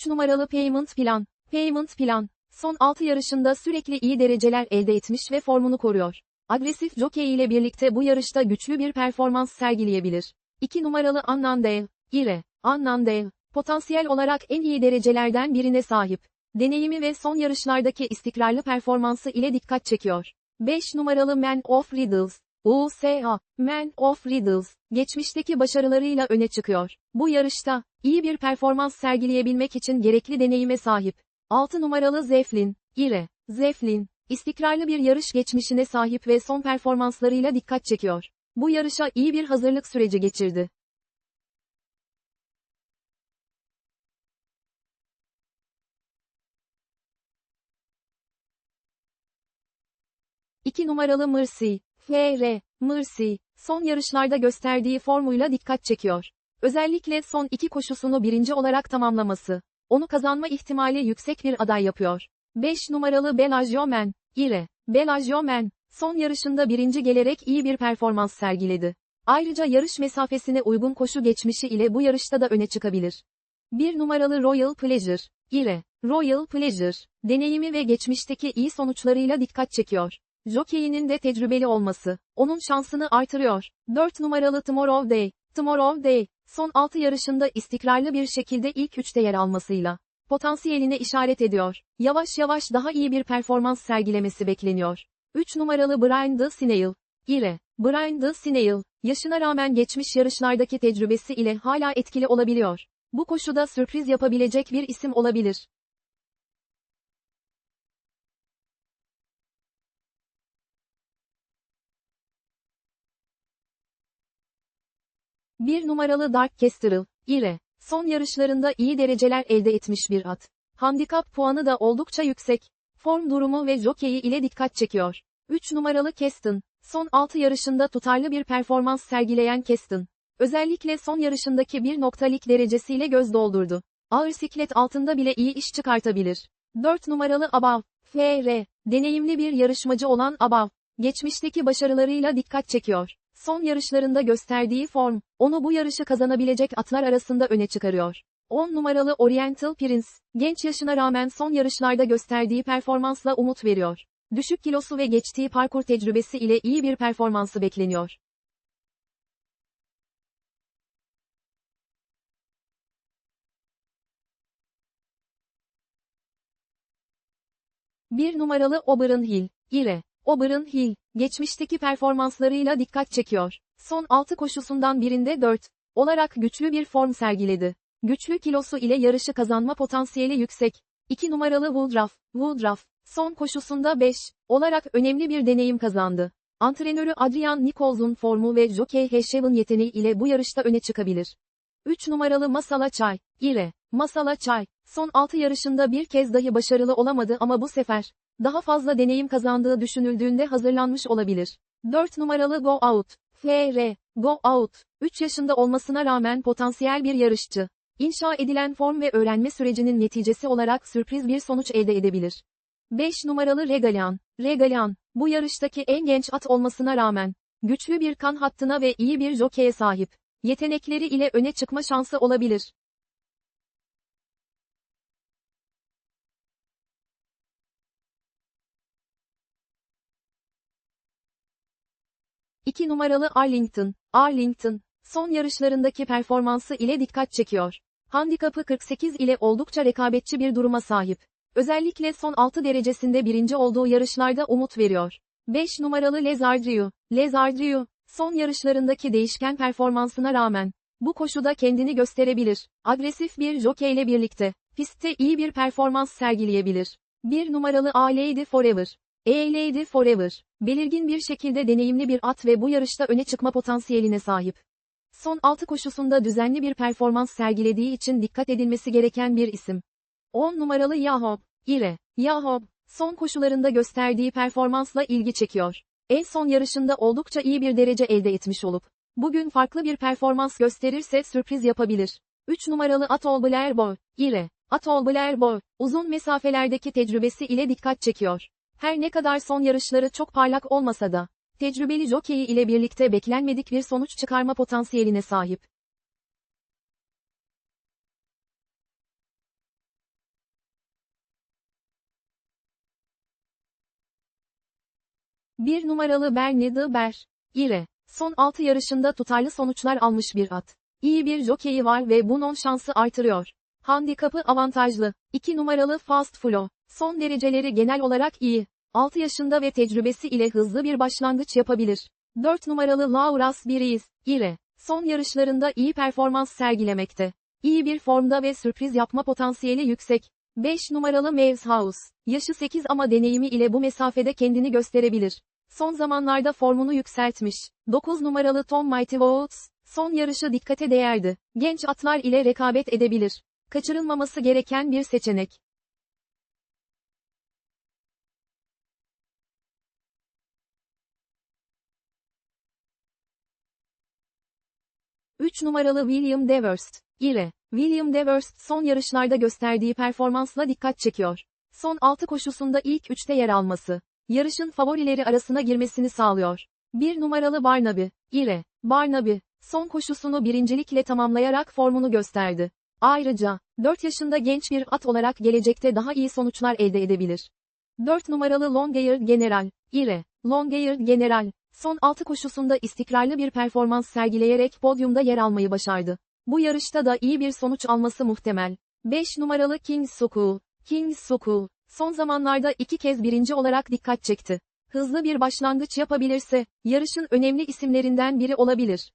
3 numaralı Payment Plan. Payment Plan. Son 6 yarışında sürekli iyi dereceler elde etmiş ve formunu koruyor. Agresif jockey ile birlikte bu yarışta güçlü bir performans sergileyebilir. 2 numaralı Annandale. Ire. Annandale. Potansiyel olarak en iyi derecelerden birine sahip. Deneyimi ve son yarışlardaki istikrarlı performansı ile dikkat çekiyor. 5 numaralı Man of Riddles. USA, Man of Riddles, geçmişteki başarılarıyla öne çıkıyor. Bu yarışta, iyi bir performans sergileyebilmek için gerekli deneyime sahip. 6 numaralı Zeflin, Ire, Zeflin, istikrarlı bir yarış geçmişine sahip ve son performanslarıyla dikkat çekiyor. Bu yarışa iyi bir hazırlık süreci geçirdi. 2 numaralı Mercy, FR, Mercy, son yarışlarda gösterdiği formuyla dikkat çekiyor. Özellikle son iki koşusunu birinci olarak tamamlaması, onu kazanma ihtimali yüksek bir aday yapıyor. 5 numaralı Bellagio Man, Ire, Man, son yarışında birinci gelerek iyi bir performans sergiledi. Ayrıca yarış mesafesine uygun koşu geçmişi ile bu yarışta da öne çıkabilir. 1 numaralı Royal Pleasure, Ire, Royal Pleasure, deneyimi ve geçmişteki iyi sonuçlarıyla dikkat çekiyor. Jockey'inin de tecrübeli olması, onun şansını artırıyor. 4 numaralı Tomorrow Day, Tomorrow Day, son 6 yarışında istikrarlı bir şekilde ilk 3'te yer almasıyla, potansiyeline işaret ediyor. Yavaş yavaş daha iyi bir performans sergilemesi bekleniyor. 3 numaralı Brian de Snail, Ire, Brian de Snail, yaşına rağmen geçmiş yarışlardaki tecrübesi ile hala etkili olabiliyor. Bu koşuda sürpriz yapabilecek bir isim olabilir. 1 numaralı Dark Kestrel, Ire, son yarışlarında iyi dereceler elde etmiş bir at. Handikap puanı da oldukça yüksek. Form durumu ve jokeyi ile dikkat çekiyor. 3 numaralı Keston, son 6 yarışında tutarlı bir performans sergileyen Keston. Özellikle son yarışındaki bir noktalık derecesiyle göz doldurdu. Ağır siklet altında bile iyi iş çıkartabilir. 4 numaralı Abav, FR, deneyimli bir yarışmacı olan Abav, geçmişteki başarılarıyla dikkat çekiyor. Son yarışlarında gösterdiği form, onu bu yarışı kazanabilecek atlar arasında öne çıkarıyor. 10 numaralı Oriental Prince, genç yaşına rağmen son yarışlarda gösterdiği performansla umut veriyor. Düşük kilosu ve geçtiği parkur tecrübesi ile iyi bir performansı bekleniyor. Bir numaralı Oberon Hill, Ire, Oberon Hill, geçmişteki performanslarıyla dikkat çekiyor. Son 6 koşusundan birinde 4 olarak güçlü bir form sergiledi. Güçlü kilosu ile yarışı kazanma potansiyeli yüksek. 2 numaralı Woodruff, Woodruff, son koşusunda 5 olarak önemli bir deneyim kazandı. Antrenörü Adrian Nichols'un formu ve Jockey Heşev'in yeteneği ile bu yarışta öne çıkabilir. 3 numaralı Masala Çay, Ire, Masala Çay, son 6 yarışında bir kez dahi başarılı olamadı ama bu sefer, daha fazla deneyim kazandığı düşünüldüğünde hazırlanmış olabilir. 4 numaralı Go Out, FR, Go Out, 3 yaşında olmasına rağmen potansiyel bir yarışçı. İnşa edilen form ve öğrenme sürecinin neticesi olarak sürpriz bir sonuç elde edebilir. 5 numaralı Regalian, Regalian, bu yarıştaki en genç at olmasına rağmen, güçlü bir kan hattına ve iyi bir jokeye sahip. Yetenekleri ile öne çıkma şansı olabilir. 2 numaralı Arlington, Arlington, son yarışlarındaki performansı ile dikkat çekiyor. Handikapı 48 ile oldukça rekabetçi bir duruma sahip. Özellikle son 6 derecesinde birinci olduğu yarışlarda umut veriyor. 5 numaralı Les Ardrieu, son yarışlarındaki değişken performansına rağmen, bu koşuda kendini gösterebilir. Agresif bir jockey ile birlikte, pistte iyi bir performans sergileyebilir. 1 numaralı A Lady Forever, A-Lady Forever, belirgin bir şekilde deneyimli bir at ve bu yarışta öne çıkma potansiyeline sahip. Son 6 koşusunda düzenli bir performans sergilediği için dikkat edilmesi gereken bir isim. 10 numaralı Yahob, Ire, Yahob, son koşularında gösterdiği performansla ilgi çekiyor. En son yarışında oldukça iyi bir derece elde etmiş olup, bugün farklı bir performans gösterirse sürpriz yapabilir. 3 numaralı Atol Blair Boy, Ire, Atol Blair Boy, uzun mesafelerdeki tecrübesi ile dikkat çekiyor. Her ne kadar son yarışları çok parlak olmasa da, tecrübeli jokeyi ile birlikte beklenmedik bir sonuç çıkarma potansiyeline sahip. Bir numaralı Bernie Ber, İre, son 6 yarışında tutarlı sonuçlar almış bir at. İyi bir jokeyi var ve bunun şansı artırıyor. Handikapı avantajlı. 2 numaralı Fast Flow, Son dereceleri genel olarak iyi. 6 yaşında ve tecrübesi ile hızlı bir başlangıç yapabilir. 4 numaralı Lauras Biriz, İre. Son yarışlarında iyi performans sergilemekte. İyi bir formda ve sürpriz yapma potansiyeli yüksek. 5 numaralı Maves House. Yaşı 8 ama deneyimi ile bu mesafede kendini gösterebilir. Son zamanlarda formunu yükseltmiş. 9 numaralı Tom Mighty Woods. Son yarışı dikkate değerdi. Genç atlar ile rekabet edebilir. Kaçırılmaması gereken bir seçenek. 3 numaralı William Deverst, İre. William Deverst son yarışlarda gösterdiği performansla dikkat çekiyor. Son 6 koşusunda ilk 3'te yer alması, yarışın favorileri arasına girmesini sağlıyor. 1 numaralı Barnaby, İre. Barnaby, son koşusunu birincilikle tamamlayarak formunu gösterdi. Ayrıca, 4 yaşında genç bir at olarak gelecekte daha iyi sonuçlar elde edebilir. 4 numaralı Longyear General, İre. Longyear General, son 6 koşusunda istikrarlı bir performans sergileyerek podyumda yer almayı başardı. Bu yarışta da iyi bir sonuç alması muhtemel. 5 numaralı King Soku, King Soku, son zamanlarda iki kez birinci olarak dikkat çekti. Hızlı bir başlangıç yapabilirse, yarışın önemli isimlerinden biri olabilir.